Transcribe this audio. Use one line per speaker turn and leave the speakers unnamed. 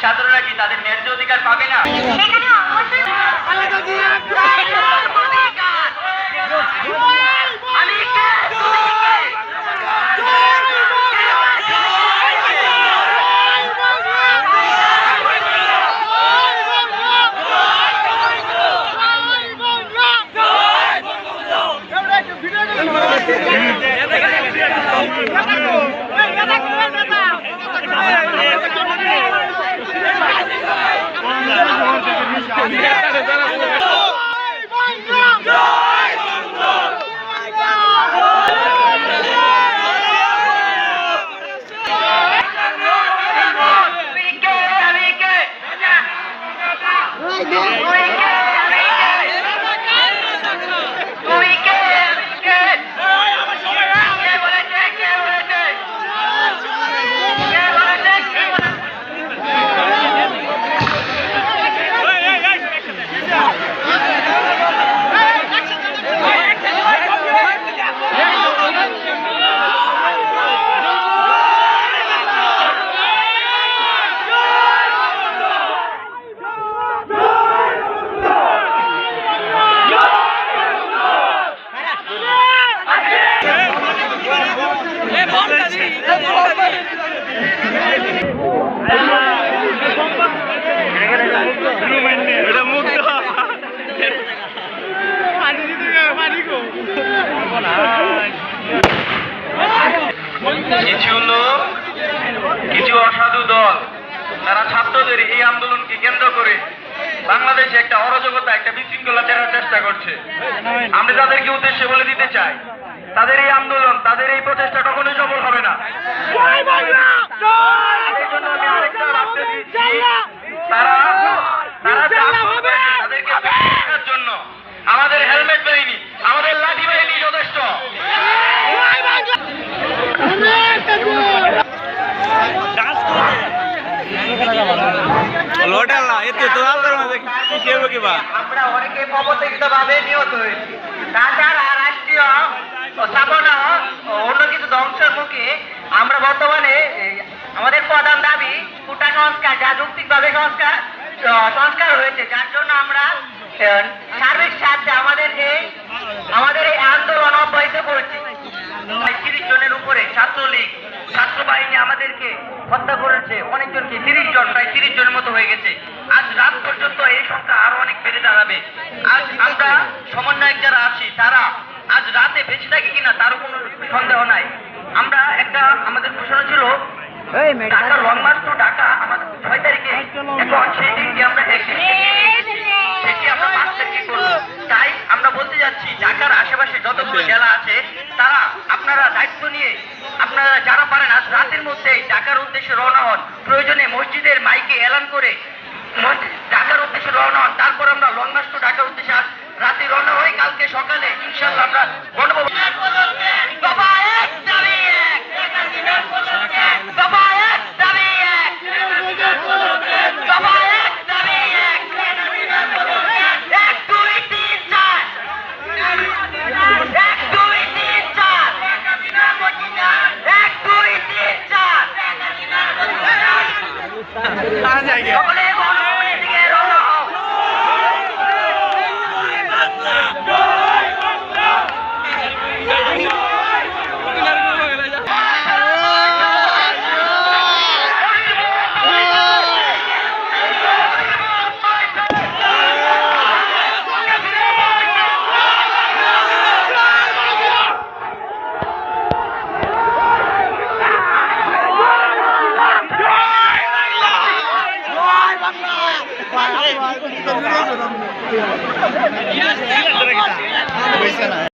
ছাত্ররা কি তাদের ন্যায্য অধিকার পাবে না? সেখানে Não!
কিছু লোক, কিছু অসাধু দল, তারা ছাত্রদের এই আন্দোলনকে কেন্দ্র করে বাংলাদেশে একটা অরাজকতা, একটা বিশৃঙ্খলা দেখার চেষ্টা করছে। আমরা তাদেরকে উদ্দেশ্যে বলে দিতে চাই, তাদের এই আন্দোলন, তাদের এই প্রচেষ্টা কখনোই সফল হবে না এই জন্য আমি আরেকটা বার্তা দিচ্ছি, তারা তারা যা করবে তাদেরকে দেখার জন্য আমাদের হেলমেট বাহিনী আমাদের লাঠি বাহিনী যথেষ্ট আমরা বর্তমানে আমাদের প্রধান দাবি কোটা সংস্কার, যা যৌক্তিকভাবে সংস্কার সংস্কার হয়েছে। যার জন্য আমরা সার্বিক স্বার্থে আমাদের এই আমাদের এই আন্দোলন অব্যাহত করছি। তিরিশ জনের উপরে ছাত্রলীগ ছাত্র বাহিনী আমাদেরকে হত্যা করেছে। অনেকজনকে তিরিশ জন প্রায় তিরিশ জনের মতো হয়ে গেছে। আজ রাত পর্যন্ত এই সংখ্যা আরও অনেক বেড়ে দাঁড়াবে। আজ আমরা সমন্বয়ক যারা আছি তারা আজ রাতে বেঁচে থাকি কিনা তার কোনো সন্দেহ নাই। আমরা একটা আমাদের ঘোষণা ছিল Dhaka long march to Dhaka আমাদের ছয় তারিখে দায়িত্ব নিয়ে আপনারা যারা পারেন, আজ রাতের মধ্যে ঢাকার উদ্দেশ্যে রওনা হন। প্রয়োজনে মসজিদের মাইকে এলান করে ডাকার ঢাকার উদ্দেশ্যে রওনা হন। তারপর আমরা লং মার্চ টু ঢাকার উদ্দেশ্যে আজ রাতে রওনা হই। কালকে সকালে ইনশাল্লাহ আমরা 何でこいつやな。